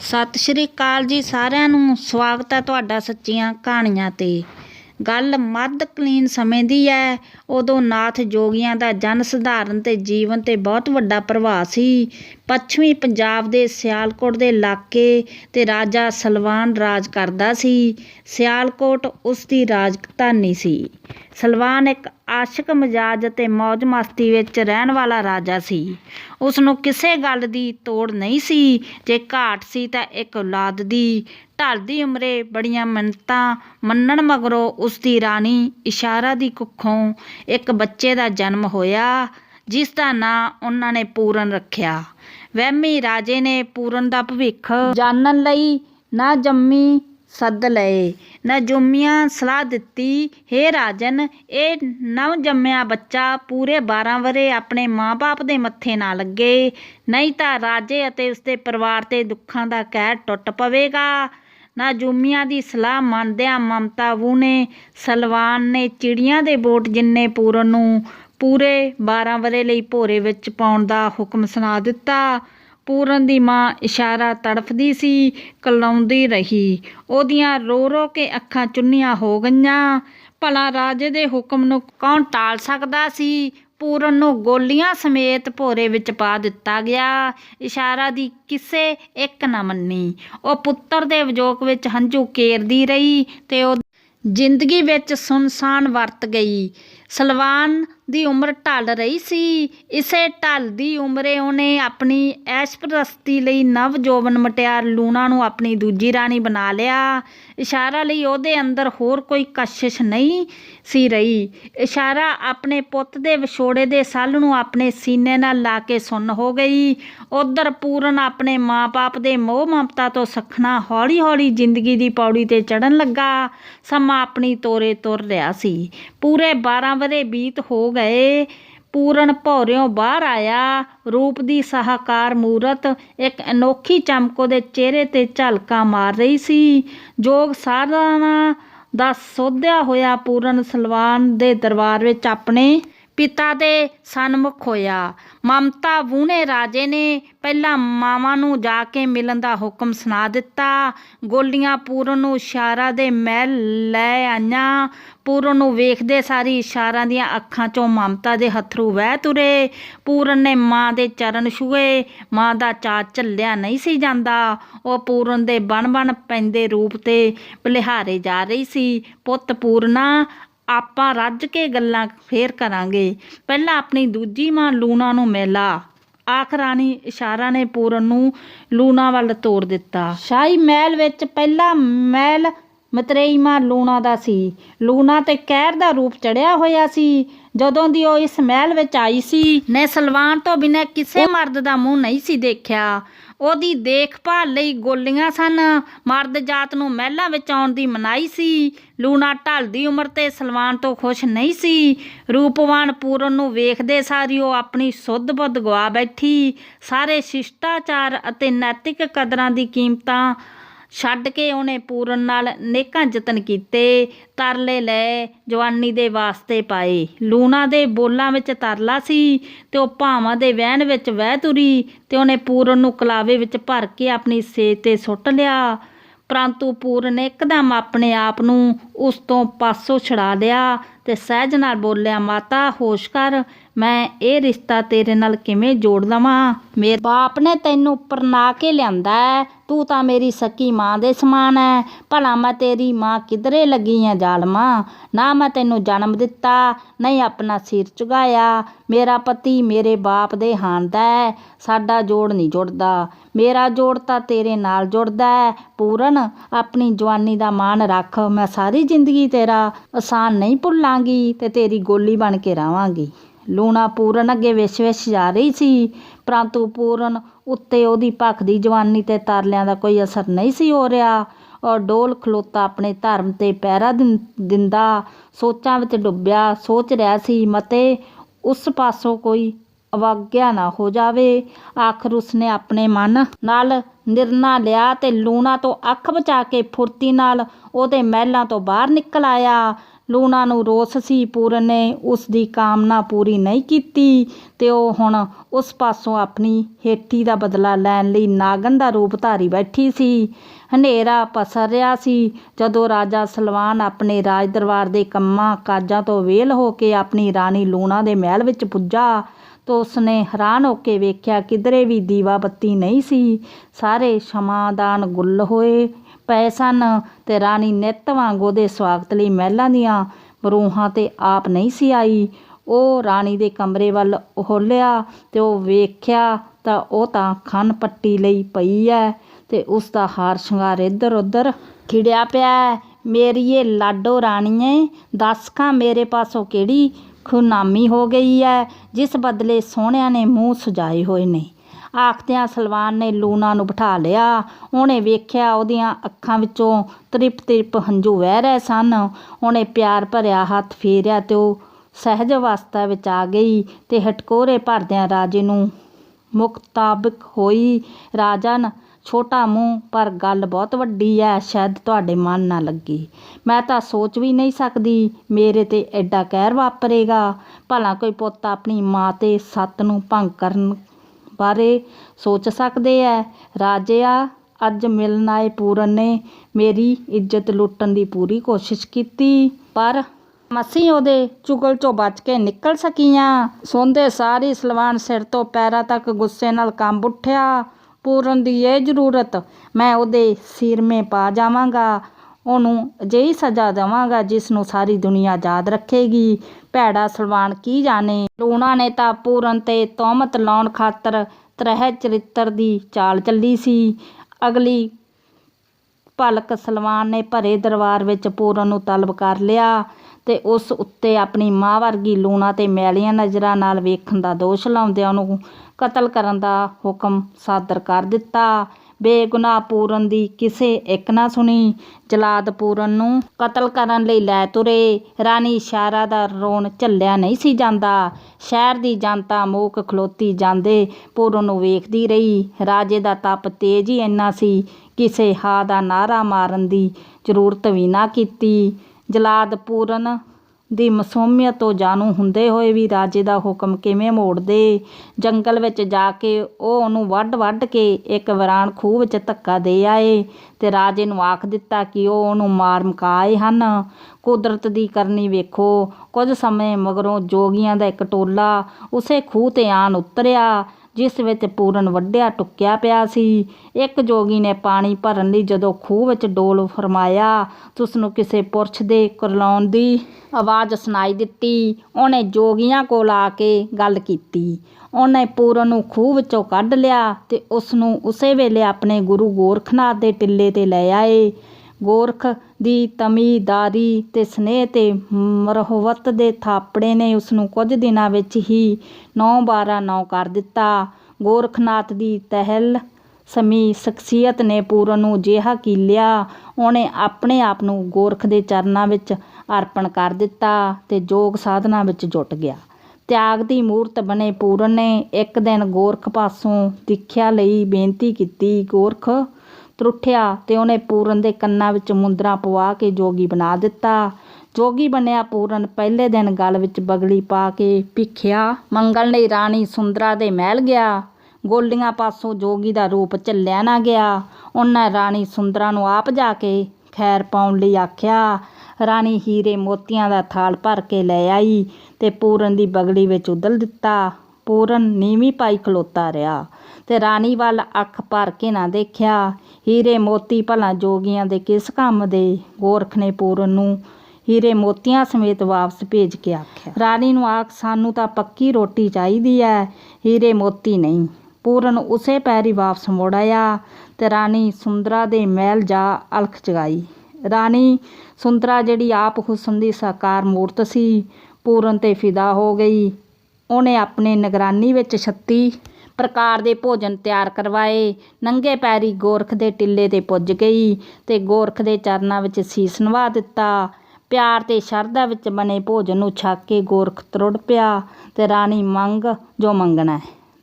ਸਤਿ ਸ਼੍ਰੀ ਅਕਾਲ ਜੀ ਸਾਰਿਆਂ ਨੂੰ। ਸਵਾਗਤ ਹੈ ਤੁਹਾਡਾ ਸੱਚੀਆਂ ਕਹਾਣੀਆਂ ਤੇ। ਗੱਲ ਮੱਧਕਾਲੀਨ ਸਮੇਂ ਦੀ ਹੈ ਉਦੋਂ ਨਾਥ ਜੋਗੀਆਂ ਦਾ ਜਨ ਸਧਾਰਨ ਤੇ ਜੀਵਨ ਤੇ ਬਹੁਤ ਵੱਡਾ ਪ੍ਰਭਾਵ ਸੀ। ਪੱਛਮੀ ਪੰਜਾਬ ਦੇ ਸਿਆਲਕੋਟ ਦੇ ਇਲਾਕੇ ਤੇ ਰਾਜਾ ਸਲਵਾਨ ਰਾਜ ਕਰਦਾ ਸੀ। ਸਿਆਲਕੋਟ ਉਸ ਦੀ ਰਾਜਧਾਨੀ ਸੀ। ਸਲਵਾਨ ਇੱਕ ਆਸ਼ਿਕ ਮਜਾਜ ਅਤੇ ਮौज ਮਸਤੀ ਵਿੱਚ ਰਹਿਣ ਵਾਲਾ ਰਾਜਾ ਸੀ। ਉਸ ਨੂੰ ਕਿਸੇ ਗੱਲ ਦੀ ਤੋੜ ਨਹੀਂ ਸੀ। ਜੇ ਘਾਟ ਸੀ ਤਾਂ ਇੱਕ ਔਲਾਦ ਦੀ। ਢਲਦੀ ਉਮਰੇ ਬੜੀਆਂ ਮਿੰਨਤਾਂ ਮੰਨਣ ਮਗਰੋਂ ਉਸ ਦੀ ਰਾਣੀ ਇਸ਼ਾਰਾ ਦੀ ਕੁੱਖੋਂ ਇੱਕ ਬੱਚੇ ਦਾ ਜਨਮ ਹੋਇਆ, ਜਿਸ ਦਾ ਨਾਂ ਉਹਨਾਂ ਨੇ ਪੂਰਨ ਰੱਖਿਆ। ਵਹਿਮੀ ਰਾਜੇ ਨੇ ਪੂਰਨ ਦਾ ਭਵਿੱਖ ਜਾਣਨ ਲਈ ਨਾ ਜੰਮੀ ਸੱਦ ਲਏ, ਨਾ ਜੁਮੀਆਂ ਸਲਾਹ ਦਿੱਤੀ। ਹੇ ਰਾਜਨ, ਇਹ ਨਵ ਜੰਮਿਆ ਬੱਚਾ ਪੂਰੇ 12 ਵਰੇ ਆਪਣੇ ਮਾਂ-ਬਾਪ ਦੇ ਮੱਥੇ ਨਾ ਲੱਗੇ, ਨਹੀਂ ਤਾਂ ਰਾਜੇ ਅਤੇ ਉਸਦੇ ਪਰਿਵਾਰ ਤੇ ਦੁੱਖਾਂ ਦਾ ਕਹਿਰ ਟੁੱਟ ਪਵੇਗਾ। ਨਾਜੂਮੀਆਂ ਦੀ ਸਲਾਹ ਮੰਨਦਿਆਂ ਮਮਤਾ ਵੂ ਨੇ ਸਲਵਾਨ ਨੇ ਚਿੜੀਆਂ ਦੇ ਬੋਟ ਜਿੰਨੇ ਪੂਰਨ ਨੂੰ ਪੂਰੇ 12 ਵਰੇ ਲਈ ਭੋਰੇ ਵਿੱਚ ਪਾਉਣ ਦਾ ਹੁਕਮ ਸੁਣਾ ਦਿੱਤਾ। ਪੂਰਨ ਦੀ ਮਾਂ ਇਸ਼ਾਰਾ ਤੜਫਦੀ ਸੀ, ਕਲਾਉਂਦੀ ਰਹੀ। ਉਹਦੀਆਂ ਰੋ ਰੋ ਕੇ ਅੱਖਾਂ ਚੁੰਨੀਆਂ ਹੋ ਗਈਆਂ। ਭਲਾ ਰਾਜੇ ਦੇ ਹੁਕਮ ਨੂੰ ਕੌਣ ਟਾਲ ਸਕਦਾ ਸੀ? ਪੂਰਨ ਨੂੰ ਗੋਲੀਆਂ ਸਮੇਤ ਭੋਰੇ ਵਿੱਚ ਪਾ ਦਿੱਤਾ ਗਿਆ। ਇਸ਼ਾਰਾ ਦੀ ਕਿਸੇ ਇੱਕ ਨਾ ਮੰਨੀ। ਉਹ ਪੁੱਤਰ ਦੇ ਵਿਜੋਗ ਵਿੱਚ ਹੰਝੂ ਕੇਰਦੀ ਰਹੀ ਤੇ ਉਹ ਜ਼ਿੰਦਗੀ ਵਿੱਚ ਸੁਨਸਾਨ ਵਰਤ ਗਈ। ਸਲਵਾਨ ਦੀ ਉਮਰ ਢਲ ਰਹੀ ਸੀ। ਇਸੇ ਢਲਦੀ ਉਮਰੇ ਉਹਨੇ ਆਪਣੀ ਐਸ਼ਪ੍ਰਸਤੀ ਲਈ ਨਵ ਜੋਬਨ ਮਟਿਆਰ ਲੂਣਾ ਨੂੰ ਆਪਣੀ ਦੂਜੀ ਰਾਣੀ ਬਣਾ ਲਿਆ। ਇਸ਼ਾਰਾ ਲਈ ਉਹਦੇ ਅੰਦਰ ਹੋਰ ਕੋਈ ਕਸ਼ਿਸ਼ ਨਹੀਂ। ਸੀ ਰਹੀ। ਇਸ਼ਾਰਾ ਆਪਣੇ ਪੁੱਤ ਦੇ ਵਿਛੋੜੇ ਦੇ ਸੱਲ ਨੂੰ ਆਪਣੇ ਸੀਨੇ ਨਾਲ ਲਾ ਕੇ ਸੁੰਨ ਹੋ ਗਈ। ਉਧਰ ਪੂਰਨ ਆਪਣੇ ਮਾਂ-ਬਾਪ ਦੇ ਮੋਹ ਮਮਤਾ ਤੋਂ ਸਖਣਾ ਹੌਲੀ-ਹੌਲੀ ਜ਼ਿੰਦਗੀ ਦੀ ਪੌੜੀ ਤੇ ਚੜਨ ਲੱਗਾ। ਸਮਾਂ ਆਪਣੀ ਤੋਰੇ ਤੁਰ ਰਿਹਾ ਸੀ। ਪੂਰੇ 12 ਵਰੇ ਬੀਤ ਹੋ ਗਏ। ਪੂਰਨ ਭੌਰਿਓਂ ਬਾਹਰ ਆਇਆ। ਰੂਪ ਦੀ ਸਾਹਕਾਰ ਮੂਰਤ ਇੱਕ ਅਨੋਖੀ ਚਮਕੋ ਦੇ ਚਿਹਰੇ ਤੇ ਝਲਕਾ ਮਾਰ ਰਹੀ ਸੀ। ਜੋਗ ਸਾਧਨਾ ਦਾ ਸੋਧਿਆ ਹੋਇਆ ਪੂਰਨ ਸਲਵਾਨ ਦੇ ਦਰਬਾਰ ਵਿੱਚ ਆਪਣੇ ਪਿਤਾ ਦੇ ਸਨਮੁਖ ਹੋਇਆ। ਮਮਤਾ ਵੂਨੇ ਰਾਜੇ ਨੇ ਪਹਿਲਾਂ ਮਾਵਾਂ ਨੂੰ ਜਾ ਕੇ ਮਿਲਣ ਦਾ ਹੁਕਮ ਸੁਣਾ ਦਿੱਤਾ। ਗੋਲੀਆਂ ਪੂਰਨ ਨੂੰ ਇਸ਼ਾਰਾ ਦੇ ਮਹਿਲ ਲੈ ਆਈਆਂ। ਪੂਰਨ ਨੂੰ ਵੇਖਦੇ ਸਾਰੀ ਇਸ਼ਾਰਾਂ ਦੀਆਂ ਅੱਖਾਂ 'ਚੋਂ ਮਮਤਾ ਦੇ ਹੱਥਰੂ ਵਹਿ ਤੁਰੇ। ਪੂਰਨ ਨੇ ਮਾਂ ਦੇ ਚਰਨ ਛੂਏ ਮਾਂ ਦਾ ਚਾਅ ਝੱਲਿਆ ਨਹੀਂ ਸੀ ਜਾਂਦਾ। ਉਹ ਪੂਰਨ ਦੇ ਬਣ-ਬਣ ਪੈਂਦੇ ਰੂਪ ਤੇ ਬਲਿਹਾਰੇ ਜਾ ਰਹੀ ਸੀ। ਪੁੱਤ ਪੂਰਨਾ ਆਪਾਂ ਰੱਜ ਕੇ ਗੱਲਾਂ ਫੇਰ ਕਰਾਂਗੇ। ਪਹਿਲਾਂ ਆਪਣੀ ਦੂਜੀ ਮਾਂ ਲੂਣਾ ਨੂੰ ਮਿਲਾ। ਆਖ ਰਾਣੀ ਇਸ਼ਾਰਾ ਨੇ ਪੂਰਨ ਨੂੰ ਲੂਣਾ ਵੱਲ ਤੋਰ ਦਿੱਤਾ। ਸ਼ਾਹੀ ਮਹਿਲ ਵਿੱਚ ਪਹਿਲਾ ਮਹਿਲ ਮਤਰੇਈ ਮਾਂ ਲੂਣਾ ਦਾ ਸੀ। ਲੂਣਾ ਤੇ ਕਹਿਰ ਦਾ ਰੂਪ ਚੜਿਆ ਹੋਇਆ ਸੀ। ਜਦੋਂ ਦੀ ਉਹ ਇਸ ਮਹਿਲ ਵਿੱਚ ਆਈ ਸੀ, ਨੇ ਸਲਵਾਨ ਤੋਂ ਬਿਨਾਂ ਕਿਸੇ ਮਰਦ ਦਾ ਮੂੰਹ ਨਹੀਂ ਸੀ ਦੇਖਿਆ। ਉਹਦੀ ਦੇਖਭਾਲ ਲਈ ਗੋਲੀਆਂ ਸਨ। ਮਰਦ ਜਾਤ ਨੂੰ ਮਹਿਲਾਂ ਵਿੱਚ ਆਉਣ ਦੀ ਮਨਾਈ ਸੀ। ਲੂਣਾ ਢਲਦੀ ਉਮਰ ਤੇ ਸਲਵਾਨ ਤੋਂ ਖੁਸ਼ ਨਹੀਂ ਸੀ। ਰੂਪਵਾਨ ਪੂਰਨ ਨੂੰ ਵੇਖਦੇ ਸਾਰੀ ਉਹ ਆਪਣੀ ਸੁੱਧ ਬੁੱਧ ਗਵਾ ਬੈਠੀ। ਸਾਰੇ ਸ਼ਿਸ਼ਟਾਚਾਰ ਅਤੇ ਨੈਤਿਕ ਕਦਰਾਂ ਦੀ ਕੀਮਤਾਂ ਛੱਡ ਕੇ ਉਹਨੇ ਪੂਰਨ ਨਾਲ ਨੇਕਾਂ ਯਤਨ ਕੀਤੇ। ਤਰਲੇ ਲੈ, ਜਵਾਨੀ ਦੇ ਵਾਸਤੇ ਪਾਏ। ਲੂਣਾ ਦੇ ਬੋਲਾਂ ਵਿੱਚ ਤਰਲਾ ਸੀ ਤੇ ਉਹ ਭਾਵਾਂ ਦੇ ਵਹਿਣ ਵਿੱਚ ਵਹਿ ਤੁਰੀ ਤੇ ਉਹਨੇ ਪੂਰਨ ਨੂੰ ਕਲਾਵੇ ਵਿੱਚ ਭਰ ਕੇ ਆਪਣੀ ਸੇਜ ਤੇ ਸੁੱਟ ਲਿਆ। ਪਰੰਤੂ ਪੂਰਨ ਇੱਕਦਮ ਆਪਣੇ ਆਪ ਨੂੰ ਉਸ ਤੋਂ ਪਾਸੋਂ ਛੜਾ ਲਿਆ ਤੇ ਸਹਿਜ ਨਾਲ ਬੋਲਿਆ, ਮਾਤਾ, ਹੋਸ਼ ਕਰ, ਮੈਂ ਇਹ ਰਿਸ਼ਤਾ ਤੇਰੇ ਨਾਲ ਕਿਵੇਂ ਜੋੜ ਲਵਾਂ? ਮੇਰੇ ਬਾਪ ਨੇ ਤੈਨੂੰ ਪਰਨਾ ਕੇ ਲਿਆਂਦਾ ਤੂੰ ਤਾਂ ਮੇਰੀ ਸਕੀ ਮਾਂ ਦੇ ਸਮਾਨ ਹੈ। ਭਲਾ ਮੈਂ ਤੇਰੀ ਮਾਂ ਕਿਧਰੇ ਲੱਗੀ ਆ ਜ਼ਾਲਮਾ? ਨਾ ਮੈਂ ਤੈਨੂੰ ਜਨਮ ਦਿੱਤਾ ਨਹੀਂ ਆਪਣਾ ਸਿਰ ਚੁਗਾਇਆ। ਮੇਰਾ ਪਤੀ ਮੇਰੇ ਬਾਪ ਦੇ ਹਾਨ ਦਾ ਸਾਡਾ ਜੋੜ ਨਹੀਂ ਜੁੜਦਾ। ਮੇਰਾ ਜੋੜ ਤਾਂ ਤੇਰੇ ਨਾਲ ਜੁੜਦਾ ਹੈ। ਪੂਰਨ, ਆਪਣੀ ਜਵਾਨੀ ਦਾ ਮਾਣ ਰੱਖ। ਮੈਂ ਸਾਰੀ ਜ਼ਿੰਦਗੀ ਤੇਰਾ ਆਸਾਨ ਨਹੀਂ ਭੁੱਲਾਂਗੀ ਤੇ ਤੇਰੀ ਗੋਲੀ ਬਣ ਕੇ ਰਵਾਂਗੀ ਲੂਣਾ ਪੂਰਨ ਅੱਗੇ ਵਿਸ਼-ਵਿਸ਼ ਜਾ ਰਹੀ ਸੀ, ਪਰੰਤੂ ਪੂਰਨ ਉੱਤੇ ਉਹਦੀ ਭਖਦੀ ਜਵਾਨੀ ਤੇ ਤਰਲਿਆਂ ਦਾ ਕੋਈ ਅਸਰ ਨਹੀਂ ਸੀ ਹੋ ਰਿਹਾ। ਔਰ ਡੋਲ ਖਲੋਤਾ ਆਪਣੇ ਧਰਮ ਤੇ ਪਹਿਰਾ ਦਿੰ- ਦਿੰਦਾ, ਸੋਚਾਂ ਵਿੱਚ ਡੁੱਬਿਆ, ਸੋਚ ਰਿਹਾ ਸੀ, ਮਤੇ ਉਸ ਪਾਸੋਂ ਕੋਈ ਅਵਾਗਿਆ ਨਾ ਹੋ ਜਾਵੇ। ਆਖਰ ਉਸਨੇ ਆਪਣੇ ਮਨ ਨਾਲ ਨਿਰਣਾ ਲਿਆ ਤੇ ਲੂਣਾ ਤੋਂ ਅੱਖ ਬਚਾ ਕੇ ਫੁਰਤੀ ਨਾਲ ਉਹਦੇ ਮਹਿਲਾਂ ਤੋਂ ਬਾਹਰ ਨਿਕਲ ਆਇਆ। ਲੂਣਾ ਨੂੰ ਰੋਸ ਸੀ, ਪੂਰਨ ਨੇ ਉਸ ਦੀ ਕਾਮਨਾ ਪੂਰੀ ਨਹੀਂ ਕੀਤੀ ਤੇ ਉਹ ਹੁਣ ਉਸ ਪਾਸੋਂ ਆਪਣੀ ਹੇਠੀ ਦਾ ਬਦਲਾ ਲੈਣ ਲਈ ਨਾਗਨ ਦਾ ਰੂਪ ਧਾਰੀ ਬੈਠੀ ਸੀ। ਹਨੇਰਾ ਪਸਰ ਰਿਹਾ ਸੀ। ਜਦੋਂ ਰਾਜਾ ਸਲਵਾਨ ਆਪਣੇ ਰਾਜ ਦਰਬਾਰ ਦੇ ਕੰਮਾਂ ਕਾਜਾਂ ਤੋਂ ਵਿਹਲ ਹੋ ਕੇ ਆਪਣੀ ਰਾਣੀ ਲੂਣਾ ਦੇ ਮਹਿਲ ਵਿੱਚ ਪੁੱਜਾ, ਤਾਂ ਉਸਨੇ ਹੈਰਾਨ ਹੋ ਕੇ ਵੇਖਿਆ ਕਿਧਰੇ ਵੀ ਦੀਵਾ ਬੱਤੀ ਨਹੀਂ ਸੀ। ਸਾਰੇ ਸ਼ਮਾਦਾਨ ਗੁੱਲ ਹੋਏ ਪਏ ਸਨ ਤੇ ਰਾਣੀ ਨਿੱਤ ਵਾਂਗ ਉਹਦੇ ਸਵਾਗਤ ਲਈ ਮਹਿਲਾਂ ਦੀਆਂ ਬਰੂਹਾਂ ਤੇ ਆਪ ਨਹੀਂ ਸੀ ਆਈ। ਉਹ ਰਾਣੀ ਦੇ ਕਮਰੇ ਵੱਲ ਉਹਲਿਆ ਤੇ ਉਹ ਵੇਖਿਆ ਤਾਂ ਉਹ ਤਾਂ ਖੰਨ ਪੱਟੀ ਲਈ ਪਈ ਐ। ਤੇ ਉਸ ਦਾ ਹਾਰ ਸ਼ਿੰਗਾਰ ਇੱਧਰ ਉੱਧਰ ਖਿੜਿਆ ਪਿਆ ਮੇਰੀਏ ਲਾਡੋ ਰਾਣੀਏ, ਦੱਸ ਖਾਂ ਮੇਰੇ ਪਾਸੋਂ ਕਿਹੜੀ ਖੁਨਾਮੀ ਹੋ ਗਈ ਐ ਜਿਸ ਬਦਲੇ ਸੋਹਣਿਆਂ ਨੇ ਮੂੰਹ ਸਜਾਏ ਹੋਏ ਨੇ। ਆਖਦਿਆਂ ਸਲਵਾਨ ਨੇ ਲੂਣਾ ਨੂੰ ਬਿਠਾ ਲਿਆ। ਉਹਨੇ ਵੇਖਿਆ ਉਹਦੀਆਂ ਅੱਖਾਂ ਵਿੱਚੋਂ ਤ੍ਰਿਪ ਤ੍ਰਿਪ ਹੰਝੂ ਵਹਿ ਰਹੇ ਸਨ। ਉਹਨੇ ਪਿਆਰ ਭਰਿਆ ਹੱਥ ਫੇਰਿਆ ਤੇ ਉਹ ਸਹਿਜ ਅਵਸਥਾ ਵਿੱਚ ਆ ਗਈ ਤੇ ਹਟਕੋਰੇ ਭਰਦਿਆਂ ਰਾਜੇ ਨੂੰ ਮੁਖਤਾਬਕ ਹੋਈ, ਰਾਜਨ ਛੋਟਾ ਮੂੰਹ, ਪਰ ਗੱਲ ਬਹੁਤ ਵੱਡੀ ਐ, ਸ਼ਾਇਦ ਤੁਹਾਡੇ ਮਨ ਨਾ ਲੱਗੀ। ਮੈਂ ਤਾਂ ਸੋਚ ਵੀ ਨਹੀਂ ਸਕਦੀ, ਮੇਰੇ ਤੇ ਐਡਾ ਕਹਿਰ ਵਾਪਰੇਗਾ। ਭਲਾ ਕੋਈ ਪੁੱਤ ਆਪਣੀ ਮਾਂ ਤੇ ਸੱਤ ਨੂੰ ਭੰਗ ਕਰਨ ਬਾਰੇ ਸੋਚ ਸਕਦੇ ਐ। ਰਾਜਿਆ, ਅੱਜ ਮਿਲਣ ਆਏ ਪੂਰਨ ਨੇ ਮੇਰੀ ਇੱਜ਼ਤ ਲੁੱਟਣ ਦੀ ਪੂਰੀ ਕੋਸ਼ਿਸ਼ ਕੀਤੀ, ਪਰ ਮਸੀਂ ਉਹਦੇ ਚੁਗਲ ਚੋਂ ਬਚ ਕੇ ਨਿਕਲ ਸਕੀਆਂ। ਸੌਂਦੇ ਸਾਰੀ ਸਲਵਾਨ ਸਿਰ ਤੋਂ ਪੈਰਾਂ ਤੱਕ ਗੁੱਸੇ ਨਾਲ ਕੰਬ ਉੱਠਿਆ। ਪੂਰਨ ਦੀ ਇਹ ਜ਼ਰੂਰਤ, ਮੈਂ ਉਹਦੇ ਸਿਰਮੇ ਪਾ ਜਾਵਾਂਗਾ। ਉਹਨੂੰ ਅਜਿਹੀ ਸਜ਼ਾ ਦੇਵਾਂਗਾ ਜਿਸ ਨੂੰ ਸਾਰੀ ਦੁਨੀਆ ਯਾਦ ਰੱਖੇਗੀ। ਭੈੜਾ ਸਲਵਾਨ ਕੀ ਜਾਣੇ? ਲੂਣਾ ਨੇ ਤਾਂ ਪੂਰਨ ਤੇ ਤੌਮਤ ਲਾਉਣ ਖਾਤਰ ਤਰਹਿ ਚਰਿੱਤਰ ਦੀ ਚਾਲ ਚੱਲੀ ਸੀ। ਅਗਲੀ ਭਲਕ ਸਲਵਾਨ ਨੇ ਭਰੇ ਦਰਬਾਰ ਵਿੱਚ ਪੂਰਨ ਨੂੰ ਤਲਬ ਕਰ ਲਿਆ ਤੇ ਉਸ ਉੱਤੇ ਆਪਣੀ ਮਾਂ ਵਰਗੀ ਲੂਣਾ ਤੇ ਮੈਲੀਆਂ ਨਜ਼ਰਾਂ ਨਾਲ ਵੇਖਣ ਦਾ ਦੋਸ਼ ਲਾਉਂਦਿਆਂ ਉਹਨੂੰ ਕਤਲ ਕਰਨ ਦਾ ਹੁਕਮ ਸਾਦਰ ਕਰ ਦਿੱਤਾ। ਬੇਗੁਨਾਹ ਪੂਰਨ ਦੀ ਕਿਸੇ ਇੱਕ ਨਾ ਸੁਣੀ। ਜਲਾਦ ਪੂਰਨ ਨੂੰ ਕਤਲ ਕਰਨ ਲਈ ਲੈ ਤੁਰੇ। ਰਾਣੀ ਇਸ਼ਾਰਾ ਦਾ ਰੋਣ ਝੱਲਿਆ ਨਹੀਂ ਸੀ ਜਾਂਦਾ। ਸ਼ਹਿਰ ਦੀ ਜਨਤਾ ਮੂਕ ਖਲੋਤੀ ਜਾਂਦੇ ਪੂਰਨ ਨੂੰ ਵੇਖਦੀ ਰਹੀ। ਰਾਜੇ ਦਾ ਤਪ ਤੇਜ਼ ਹੀ ਇੰਨਾ ਸੀ ਕਿਸੇ ਹਾ ਦਾ ਨਾਰਾ ਮਾਰਨ ਦੀ ਜ਼ਰੂਰਤ ਵੀ ਨਾ ਕੀਤੀ। ਜਲਾਦ ਪੂਰਨ ਦੀ ਮਾਸੂਮੀਅਤ ਤੋਂ ਜਾਣੂ ਹੁੰਦੇ ਹੋਏ ਵੀ ਰਾਜੇ ਦਾ ਹੁਕਮ ਕਿਵੇਂ ਮੋੜਦੇ। ਜੰਗਲ ਵਿੱਚ ਜਾ ਕੇ ਉਹ ਉਹਨੂੰ ਵੱਢ ਵੱਢ ਕੇ ਇੱਕ ਵੀਰਾਨ ਖੂਹ ਵਿੱਚ ਧੱਕਾ ਦੇ ਆਏ ਤੇ ਰਾਜੇ ਨੂੰ ਆਖ ਦਿੱਤਾ ਕਿ ਉਹ ਉਹਨੂੰ ਮਾਰ ਮੁਕਾਏ ਹਨ। ਕੁਦਰਤ ਦੀ ਕਰਨੀ ਵੇਖੋ। ਕੁਝ ਸਮੇਂ ਮਗਰੋਂ ਜੋਗੀਆਂ ਦਾ ਇੱਕ ਟੋਲਾ ਉਸੇ ਖੂਹ ਤੇ ਆਣ ਉਤਰਿਆ। ਜਿਸ ਵਿੱਚ ਪੂਰਨ ਵੱਢਿਆ ਟੁੱਕਿਆ ਪਿਆ ਸੀ। ਇੱਕ ਜੋਗੀ ਨੇ ਪਾਣੀ ਭਰਨ ਲਈ ਜਦੋਂ ਖੂਹ ਵਿੱਚ ਡੋਲ ਫਰਮਾਇਆ ਤਾਂ ਉਸ ਨੂੰ ਕਿਸੇ ਪੁਰਸ਼ ਦੇ ਕੁਰਲਾਉਣ ਦੀ ਆਵਾਜ਼ ਸੁਣਾਈ ਦਿੱਤੀ। ਉਹਨੇ ਜੋਗੀਆਂ ਕੋਲ ਆ ਕੇ ਗੱਲ ਕੀਤੀ। ਉਹਨੇ ਪੂਰਨ ਨੂੰ ਖੂਹ ਵਿੱਚੋਂ ਕੱਢ ਲਿਆ ਤੇ ਉਸ ਨੂੰ ਉਸੇ ਵੇਲੇ ਆਪਣੇ ਗੁਰੂ ਗੋਰਖਨਾਥ ਦੇ ਟਿੱਲੇ ਤੇ ਲੈ ਆਏ। ਗੋਰਖ ਦੀ ਤਮੀਦਾਰੀ ਤੇ ਸਨੇਹ ਤੇ ਮਰਹਵਤ ਦੇ ਥਾਪੜੇ ਨੇ ਉਸਨੂੰ ਕੁਝ ਦਿਨਾਂ ਵਿੱਚ ਹੀ ਨੌ ਬਾਰਾਂ ਨੌ ਕਰ ਦਿੱਤਾ। ਗੋਰਖਨਾਥ ਦੀ ਤਹਿਲ ਸਮੀ ਸ਼ਖਸੀਅਤ ਨੇ ਪੂਰਨ ਨੂੰ ਜਿਹਾ ਕੀਲਿਆ, ਉਹਨੇ ਆਪਣੇ ਆਪ ਨੂੰ ਗੋਰਖ ਦੇ ਚਰਨਾਂ ਵਿੱਚ ਅਰਪਣ ਕਰ ਦਿੱਤਾ ਤੇ ਯੋਗ ਸਾਧਨਾ ਵਿੱਚ ਜੁਟ ਗਿਆ। ਤਿਆਗ ਦੀ ਮੂਰਤ ਬਣੇ ਪੂਰਨ ਨੇ ਇੱਕ ਦਿਨ ਗੋਰਖ ਪਾਸੋਂ ਦੀਖਿਆ ਲਈ ਬੇਨਤੀ ਕੀਤੀ, ਗੋਰਖ ਤਰੁੱਠਿਆ ਤੇ ਉਹਨੇ ਪੂਰਨ ਦੇ ਕੰਨਾਂ ਵਿੱਚ ਮੁੰਦਰਾ ਪਵਾ ਕੇ ਜੋਗੀ ਬਣਾ ਦਿੱਤਾ। ਜੋਗੀ ਬਣਿਆ ਪੂਰਨ ਪਹਿਲੇ ਦਿਨ ਗਲ ਵਿੱਚ ਬਗਲੀ ਪਾ ਕੇ ਭਿੱਖਿਆ। ਮੰਗਲ ਲਈ ਰਾਣੀ ਸੁੰਦਰਾ ਦੇ ਮਹਿਲ ਗਿਆ। ਗੋਲੀਆਂ ਪਾਸੋਂ ਜੋਗੀ ਦਾ ਰੂਪ ਝੱਲਿਆ ਨਾ ਗਿਆ। ਉਹਨਾਂ ਰਾਣੀ ਸੁੰਦਰਾ ਨੂੰ ਆਪ ਜਾ ਕੇ ਖੈਰ ਪਾਉਣ ਲਈ ਆਖਿਆ। ਰਾਣੀ ਹੀਰੇ ਮੋਤੀਆਂ ਦਾ ਥਾਲ ਭਰ ਕੇ ਲੈ ਆਈ ਤੇ ਪੂਰਨ ਦੀ ਬਗਲੀ ਵਿੱਚ ਉਦਲ ਦਿੱਤਾ। ਪੂਰਨ ਨੀਵੀਂ ਪਾਈ ਖਲੋਤਾ ਰਿਹਾ ਤੇ ਰਾਣੀ ਵੱਲ ਅੱਖ ਭਰ ਕੇ ਨਾ ਦੇਖਿਆ। ਹੀਰੇ ਮੋਤੀ ਭਲਾ ਜੋਗੀਆਂ ਦੇ ਕਿਸ ਕੰਮ ਦੇ? ਗੋਰਖ ਨੇ ਪੂਰਨ ਨੂੰ ਹੀਰੇ ਮੋਤੀਆਂ ਸਮੇਤ ਵਾਪਸ ਭੇਜ ਕੇ ਆਖਿਆ। ਰਾਣੀ ਨੂੰ ਆਖ, ਸਾਨੂੰ ਤਾਂ ਪੱਕੀ ਰੋਟੀ ਚਾਹੀਦੀ ਹੈ ਹੀਰੇ ਮੋਤੀ ਨਹੀਂ। ਪੂਰਨ ਉਸੇ ਪੈਰੀ ਵਾਪਸ ਮੁੜ ਆਇਆ ਤੇ ਰਾਣੀ ਸੁੰਦਰਾ ਦੇ ਮਹਿਲ ਜਾ ਅਲਖ ਜਗਾਈ। ਰਾਣੀ ਸੁੰਦਰਾ ਜਿਹੜੀ ਆਪ ਹੁਸਨ ਦੀ ਸਾਕਾਰ ਮੂਰਤ ਸੀ, ਪੂਰਨ ਤੇ ਫਿਦਾ ਹੋ ਗਈ। ਉਹਨੇ ਆਪਣੇ ਨਿਗਰਾਨੀ ਵਿੱਚ 36 ਪ੍ਰਕਾਰ ਦੇ ਭੋਜਨ ਤਿਆਰ ਕਰਵਾਏ। ਨੰਗੇ ਪੈਰੀ ਗੋਰਖ ਦੇ ਟਿੱਲੇ ਤੇ ਪੁੱਜ ਗਈ ਅਤੇ ਗੋਰਖ ਦੇ ਚਰਨਾਂ ਵਿੱਚ ਸੀਸ ਨਵਾ ਦਿੱਤਾ। ਪਿਆਰ ਅਤੇ ਸ਼ਰਧਾ ਵਿੱਚ ਬਣੇ ਭੋਜਨ ਨੂੰ ਛਕ ਕੇ ਗੋਰਖ ਤਰੁੜ ਪਿਆ ਅਤੇ ਰਾਣੀ, ਮੰਗ ਜੋ ਮੰਗਣਾ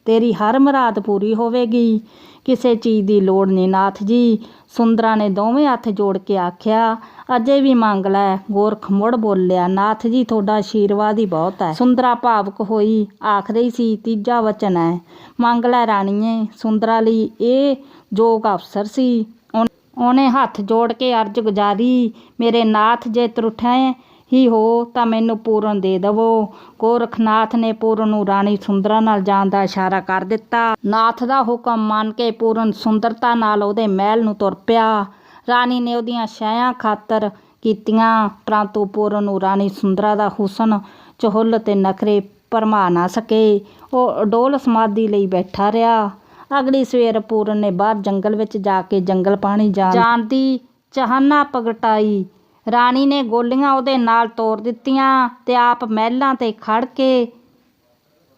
ਤੇਰੀ ਹਰ ਮੁਰਾਦ ਪੂਰੀ ਹੋਵੇਗੀ। ਕਿਸੇ ਚੀਜ਼ ਦੀ ਲੋੜ ਨਹੀਂ ਨਾਥ ਜੀ ਸੁੰਦਰਾਂ ਨੇ ਦੋਵੇਂ ਹੱਥ ਜੋੜ ਕੇ ਆਖਿਆ, ਅਜੇ ਵੀ ਮੰਗ ਲੈ, ਗੋਰਖ ਮੁੜ ਬੋਲਿਆ, ਨਾਥ ਜੀ ਤੁਹਾਡਾ ਆਸ਼ੀਰਵਾਦ ਹੀ ਬਹੁਤ ਹੈ। ਸੁੰਦਰਾ ਭਾਵਕ ਹੋਈ ਆਖ ਰਹੀ ਸੀ, ਤੀਜਾ ਵਚਨ ਹੈ, ਮੰਗ ਲੈ ਰਾਣੀਏ। ਸੁੰਦਰਾ ਲਈ ਇਹ ਜੋਗ ਅਫਸਰ ਸੀ। ਉਹਨੇ ਹੱਥ ਜੋੜ ਕੇ ਅਰਜ ਗੁਜ਼ਾਰੀ, ਮੇਰੇ ਨਾਥ ਜੇ ਤਰੁਠੇ ਹੀ ਹੋ, ਤਾਂ ਮੈਨੂੰ ਪੂਰਨ ਦੇ ਦਵੋ। ਗੋਰਖਨਾਥ ਨੇ ਪੂਰਨ ਨੂੰ ਰਾਣੀ ਸੁੰਦਰਾ ਨਾਲ ਜਾਣ ਦਾ ਇਸ਼ਾਰਾ ਕਰ ਦਿੱਤਾ। ਨਾਥ ਦਾ ਹੁਕਮ ਮੰਨ ਕੇ ਪੂਰਨ ਸੁੰਦਰਤਾ ਨਾਲ ਉਹਦੇ ਮਹਿਲ ਨੂੰ ਤੁਰ ਪਿਆ। ਰਾਣੀ ਨੇ ਉਹਦੀਆਂ ਛਾਇਆ ਖਾਤਰ ਕੀਤੀਆਂ, ਪਰੰਤੂ ਪੂਰਨ ਨੂੰ ਰਾਣੀ ਸੁੰਦਰਾ ਦਾ ਹੁਸਨ, ਚਹੁੱਲ ਤੇ ਨਖਰੇ ਭਰਮਾ ਨਾ ਸਕੇ। ਉਹ ਅਡੋਲ ਸਮਾਧੀ ਲਈ ਬੈਠਾ ਰਿਹਾ। ਅਗਲੀ ਸਵੇਰ ਪੂਰਨ ਨੇ ਬਾਹਰ ਜੰਗਲ ਵਿੱਚ ਜਾ ਕੇ ਜੰਗਲ ਪਾਣੀ ਜਾਣ ਜਾਣ ਦੀ ਚਾਹਨਾ ਪ੍ਰਗਟਾਈ। ਰਾਣੀ ਨੇ ਗੋਲੀਆਂ ਉਹਦੇ ਨਾਲ ਤੋੜ ਦਿੱਤੀਆਂ ਤੇ ਆਪ ਮਹਿਲਾਂ ਤੇ ਖੜ ਕੇ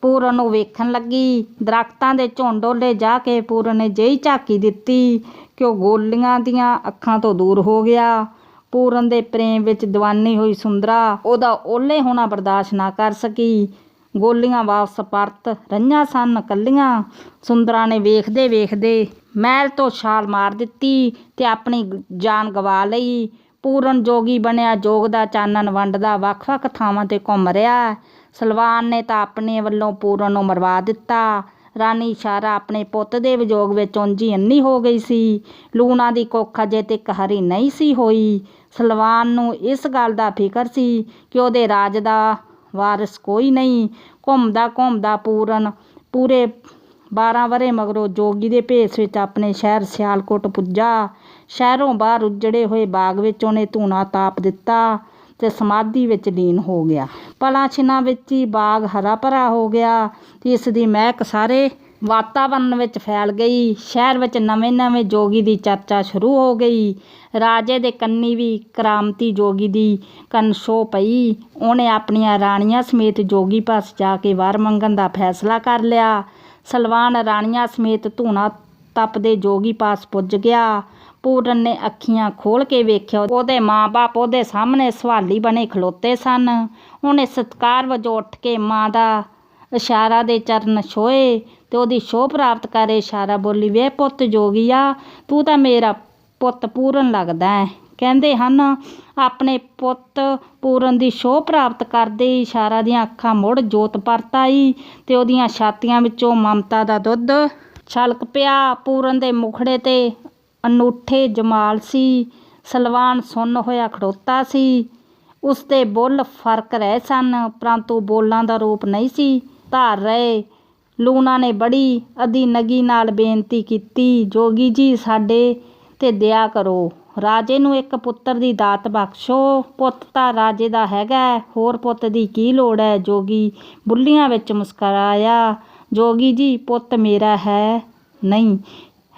ਪੂਰਨ ਨੂੰ ਵੇਖਣ ਲੱਗੀ। ਦਰੱਖਤਾਂ ਦੇ ਝੁੰਡ ਝੁੰਡੋਲੇ ਜਾ ਕੇ ਪੂਰਨ ਨੇ ਜਿਹੀ ਝਾਕੀ ਦਿੱਤੀ ਕਿ ਉਹ ਗੋਲੀਆਂ ਦੀਆਂ ਅੱਖਾਂ ਤੋਂ ਦੂਰ ਹੋ ਗਿਆ। ਪੂਰਨ ਦੇ ਪ੍ਰੇਮ ਵਿੱਚ ਦੀਵਾਨੀ ਹੋਈ ਸੁੰਦਰਾਂ ਉਹਦਾ ਓਹਲੇ ਹੋਣਾ ਬਰਦਾਸ਼ਤ ਨਾ ਕਰ ਸਕੀ। ਗੋਲੀਆਂ ਵਾਪਸ ਪਰਤ ਰਹੀਆਂ ਸਨ ਕੱਲੀਆਂ ਸੁੰਦਰਾਂ ਨੇ ਵੇਖਦੇ ਵੇਖਦੇ ਮਹਿਲ ਤੋਂ ਛਾਲ ਮਾਰ ਦਿੱਤੀ ਤੇ ਆਪਣੀ ਜਾਨ ਗਵਾ ਲਈ। ਪੂਰਨ ਜੋਗੀ ਬਣਿਆ, ਜੋਗ ਦਾ ਚਾਨਣ ਵੰਡਦਾ, ਵੱਖ-ਵੱਖ ਥਾਵਾਂ ਤੇ ਘੁੰਮ ਰਿਹਾ। ਸਲਵਾਨ ਨੇ ਤਾਂ ਆਪਣੇ ਵੱਲੋਂ ਪੂਰਨ ਨੂੰ ਮਰਵਾ ਦਿੱਤਾ। ਰਾਣੀ ਇਸ਼ਾਰਾ ਆਪਣੇ ਪੁੱਤ ਦੇ ਵਿਜੋਗ ਵਿੱਚ ਉਂਝੀ ਅੰਨੀ ਹੋ ਗਈ ਸੀ। ਲੂਣਾ ਦੀ ਕੁੱਖ ਅਜੇ ਤੱਕ ਹਰੀ ਨਹੀਂ ਸੀ ਹੋਈ। ਸਲਵਾਨ ਨੂੰ ਇਸ ਗੱਲ ਦਾ ਫਿਕਰ ਸੀ ਕਿ ਉਹਦੇ ਰਾਜ ਦਾ ਵਾਰਿਸ ਕੋਈ ਨਹੀਂ। ਘੁੰਮਦਾ ਘੁੰਮਦਾ ਪੂਰਨ ਪੂਰੇ 12 ਵਰੇ ਮਗਰੋਂ ਜੋਗੀ ਦੇ ਭੇਸ ਵਿੱਚ ਆਪਣੇ ਸ਼ਹਿਰ ਸਿਆਲਕੋਟ ਪੁੱਜਾ। ਸ਼ਹਿਰੋਂ ਬਾਹਰ ਉੱਜੜੇ ਹੋਏ ਬਾਗ ਵਿੱਚ ਉਹਨੇ ਧੂਣਾ ਤਾਪ ਦਿੱਤਾ ਤੇ ਸਮਾਧੀ ਵਿੱਚ ਲੀਨ ਹੋ ਗਿਆ। ਪਲਾਂ ਛਿਨਾਂ ਵਿੱਚ ਹੀ ਬਾਗ ਹਰਾ ਭਰਾ ਹੋ ਗਿਆ ਤੇ ਇਸ ਦੀ ਮਹਿਕ ਸਾਰੇ ਵਾਤਾਵਰਨ ਵਿੱਚ ਫੈਲ ਗਈ। ਸ਼ਹਿਰ ਵਿੱਚ ਨਵੇਂ-ਨਵੇਂ ਜੋਗੀ ਦੀ ਚਰਚਾ ਸ਼ੁਰੂ ਹੋ ਗਈ। ਰਾਜੇ ਦੇ ਕੰਨੀ ਵੀ ਕਰਾਮਤੀ ਜੋਗੀ ਦੀ ਕਨਸ਼ੋ ਪਈ। ਉਹਨੇ ਆਪਣੀਆਂ ਰਾਣੀਆਂ ਸਮੇਤ ਜੋਗੀ ਪਾਸ ਜਾ ਕੇ ਵਰ ਮੰਗਣ ਦਾ ਫੈਸਲਾ ਕਰ ਲਿਆ। ਸਲਵਾਨ ਰਾਣੀਆਂ ਸਮੇਤ ਧੂਣਾ ਤਪਦੇ ਜੋਗੀ ਪਾਸ ਪੁੱਜ ਗਿਆ। ਪੂਰਨ ਨੇ ਅੱਖੀਆਂ ਖੋਲ ਕੇ ਵੇਖਿਆ, ਉਹਦੇ ਮਾਂ-ਬਾਪ ਉਹਦੇ ਸਾਹਮਣੇ ਸਵਾਲੀ ਬਣੇ ਖਲੋਤੇ ਸਨ। ਉਹਨੇ ਸਤਕਾਰ ਵਜੋਂ ਉੱਠ ਕੇ ਮਾਂ ਦਾ ਇਸ਼ਾਰਾ ਦੇ ਚਰਨ ਛੋਏ ਤੇ ਉਹਦੀ ਸ਼ੋਭ ਪ੍ਰਾਪਤ ਕਰੇ ਇਸ਼ਾਰਾ ਬੋਲੀ ਵੇ ਪੁੱਤ ਜੋਗੀਆ ਤੂੰ ਤਾਂ ਮੇਰਾ ਪੁੱਤ ਪੂਰਨ ਲੱਗਦਾ ਹੈ। ਕਹਿੰਦੇ ਹਨ, ਆਪਣੇ ਪੁੱਤ ਪੂਰਨ ਦੀ ਸ਼ੋਭ ਪ੍ਰਾਪਤ ਕਰਦੇ ਇਸ਼ਾਰਾ ਦੀਆਂ ਅੱਖਾਂ ਮੁੜ ਜੋਤ ਪਰਤ ਆਈ ਤੇ ਉਹਦੀਆਂ ਛਾਤੀਆਂ ਵਿੱਚੋਂ ਮਮਤਾ ਦਾ ਦੁੱਧ ਛਲਕ ਪਿਆ, ਪੂਰਨ ਦੇ ਮੁਖੜੇ ਤੇ ਅਨੂਠੇ ਜਮਾਲ ਸੀ, ਸਲਵਾਨ ਸੁੰਨ ਹੋਇਆ ਖੜੋਤਾ ਸੀ। ਉਸ ਦੇ ਬੁੱਲ ਫ਼ਰਕ ਰਹੇ ਸਨ, ਪਰੰਤੂ ਬੋਲਾਂ ਦਾ ਰੂਪ ਨਹੀਂ ਸੀ, ਧਾਰ ਰਹੇ। ਲੂਣਾ ਨੇ ਬੜੀ ਅਦੀ ਨਗੀ ਨਾਲ ਬੇਨਤੀ ਕੀਤੀ, ਜੋਗੀ ਜੀ, ਸਾਡੇ ਤੇ ਦਇਆ ਕਰੋ। ਰਾਜੇ ਨੂੰ ਇੱਕ ਪੁੱਤਰ ਦੀ ਦਾਤ ਬਖਸ਼ੋ। ਪੁੱਤ ਤਾਂ ਰਾਜੇ ਦਾ ਹੈਗਾ ਹੋਰ ਪੁੱਤ ਦੀ ਕੀ ਲੋੜ ਹੈ? ਜੋਗੀ ਬੁੱਲੀਆਂ ਵਿੱਚ ਮੁਸਕਰਾਇਆ, ਜੋਗੀ ਜੀ, ਪੁੱਤ ਮੇਰਾ ਹੈ, ਨਹੀਂ,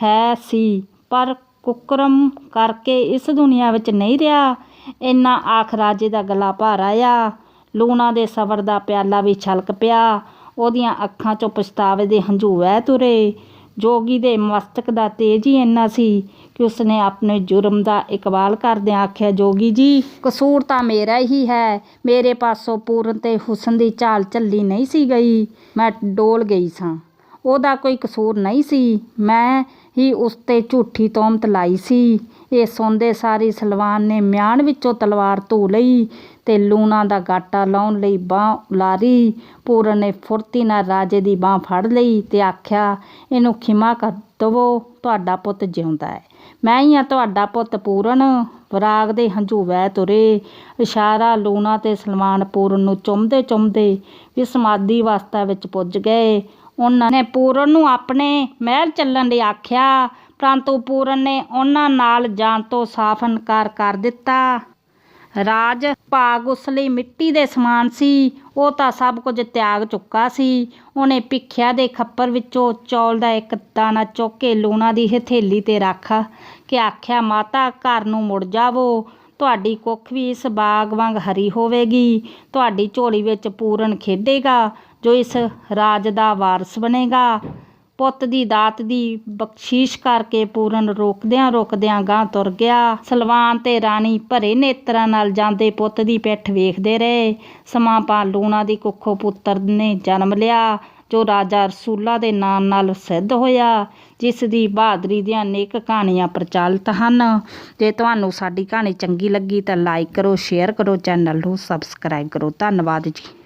ਹੈ ਸੀ। ਪਰ ਕੁਕਰਮ ਕਰਕੇ ਇਸ ਦੁਨੀਆ ਵਿੱਚ ਨਹੀਂ ਰਿਹਾ। ਇੰਨਾ ਆਖ ਰਾਜੇ ਦਾ ਗਲਾ ਭਾਰ ਆਇਆ। ਲੂਣਾ ਦੇ ਸਬਰ ਦਾ ਪਿਆਲਾ ਵੀ ਛਲਕ ਪਿਆ। ਉਹਦੀਆਂ ਅੱਖਾਂ 'ਚੋਂ ਪਛਤਾਵੇ ਦੇ ਹੰਝੂ ਵਹਿ ਤੁਰੇ। ਜੋਗੀ ਦੇ ਮਸਤਕ ਦਾ ਤੇਜ ਹੀ ਇੰਨਾ ਸੀ ਕਿ ਉਸਨੇ ਆਪਣੇ ਜੁਰਮ ਦਾ ਇਕਬਾਲ ਕਰਦਿਆਂ ਆਖਿਆ, ਜੋਗੀ ਜੀ, ਕਸੂਰ ਤਾਂ ਮੇਰਾ ਹੀ ਹੈ। ਮੇਰੇ ਪਾਸੋਂ ਪੂਰਨ ਤੇ ਹੁਸਨ ਦੀ ਝਾਲ ਝੱਲੀ ਨਹੀਂ ਸੀ ਗਈ। ਮੈਂ ਡੋਲ ਗਈ ਸਾਂ। ਉਹਦਾ ਕੋਈ ਕਸੂਰ ਨਹੀਂ ਸੀ। ਮੈਂ ਹੀ ਉਸ ਤੇ ਝੂਠੀ ਤੌਮਤ ਲਾਈ ਸੀ। ਇਹ ਸੁਣਦੇ ਸਾਰੀ ਸਲਵਾਨ ਨੇ ਮਿਆਨ ਵਿੱਚੋਂ ਤਲਵਾਰ ਧੂ ਲਈ ਤੇ ਲੂਣਾ ਦਾ ਗਾਟਾ ਲਾਉਣ ਲਈ ਬਾਹ ਲਾਰੀ। ਪੂਰਨ ਨੇ ਫੁਰਤੀ ਨਾਲ ਰਾਜੇ ਦੀ ਬਾਹ ਫੜ ਲਈ ਤੇ ਆਖਿਆ, ਇਹਨੂੰ ਖਿਮਾ ਕਰ ਦਵੋ, ਤੁਹਾਡਾ ਪੁੱਤ ਜਿਉਂਦਾ ਹੈ। ਮੈਂ ਹੀ ਆ ਤੁਹਾਡਾ ਪੁੱਤ ਪੂਰਨ। ਵਿਰਾਗ ਦੇ ਹੰਝੂ ਵਹਿ ਤੁਰੇ। ਇਸ਼ਾਰਾ ਲੂਣਾ ਤੇ ਸਲਮਾਨ ਪੂਰਨ ਨੂੰ ਚੁੰਮਦੇ ਚੁੰਮਦੇ ਵੀ ਸਮਾਧੀ ਅਵਸਥਾ ਵਿੱਚ ਪੁੱਜ ਗਏ। ਉਹਨਾਂ ਨੇ ਪੂਰਨ ਨੂੰ ਆਪਣੇ ਮਹਿਲ ਚੱਲਣ ਲਈ ਆਖਿਆ, ਪਰੰਤੂ ਪੂਰਨ ਨੇ ਉਹਨਾਂ ਨਾਲ ਜਾਣ ਤੋਂ ਸਾਫ਼ ਇਨਕਾਰ ਕਰ ਦਿੱਤਾ। ਰਾਜ ਭਾਗ ਉਸ ਲਈ ਮਿੱਟੀ ਦੇ ਸਮਾਨ ਸੀ, ਉਹ ਤਾਂ ਸਭ ਕੁਝ ਤਿਆਗ ਚੁੱਕਾ ਸੀ। ਉਹਨੇ ਭਿੱਖਿਆ ਦੇ ਖੱਪਰ ਵਿੱਚੋਂ ਚੌਲ ਦਾ ਇੱਕ ਦਾਣਾ ਚੁੱਕ ਕੇ ਲੂਣਾ ਦੀ ਹਥੇਲੀ ਤੇ ਰੱਖ ਕੇ ਆਖਿਆ, ਮਾਤਾ, ਘਰ ਨੂੰ ਮੁੜ ਜਾਵੋ। ਤੁਹਾਡੀ ਕੁੱਖ ਵੀ ਇਸ ਬਾਗ ਵਾਂਗ ਹਰੀ ਹੋਵੇਗੀ। ਤੁਹਾਡੀ ਝੋਲੀ ਵਿੱਚ ਪੂਰਨ ਖੇਡੇਗਾ। ਜੋ ਇਸ ਰਾਜ ਦਾ ਵਾਰਸ ਬਣੇਗਾ, ਪੁੱਤ ਦੀ ਦਾਤ ਦੀ ਬਖਸ਼ੀਸ਼ ਕਰਕੇ ਪੂਰਨ ਰੋਕਦਿਆਂ ਰੋਕਦਿਆਂ ਗਾਂ ਤੁਰ ਗਿਆ। ਸਲਵਾਨ ਤੇ ਰਾਣੀ ਭਰੇ ਨੇਤਰਾਂ ਨਾਲ ਜਾਂਦੇ ਪੁੱਤ ਦੀ ਪਿੱਠ ਵੇਖਦੇ ਰਹੇ। ਸਮਾਂ ਪਾ ਲੂਣਾ ਦੀ ਕੁੱਖੋਂ ਪੁੱਤਰ ਨੇ ਜਨਮ ਲਿਆ, ਜੋ ਰਾਜਾ ਰਸੂਲਾ ਦੇ ਨਾਮ ਨਾਲ ਸਿੱਧ ਹੋਇਆ, ਜਿਸ ਦੀ ਬਹਾਦਰੀ ਦੀਆਂ ਅਨੇਕ ਕਹਾਣੀਆਂ ਪ੍ਰਚਲਿਤ ਹਨ। ਜੇ ਤੁਹਾਨੂੰ ਸਾਡੀ ਕਹਾਣੀ ਚੰਗੀ ਲੱਗੀ ਤਾਂ ਲਾਈਕ ਕਰੋ ਸ਼ੇਅਰ ਕਰੋ ਚੈਨਲ ਨੂੰ ਸਬਸਕ੍ਰਾਈਬ ਕਰੋ। ਧੰਨਵਾਦ ਜੀ।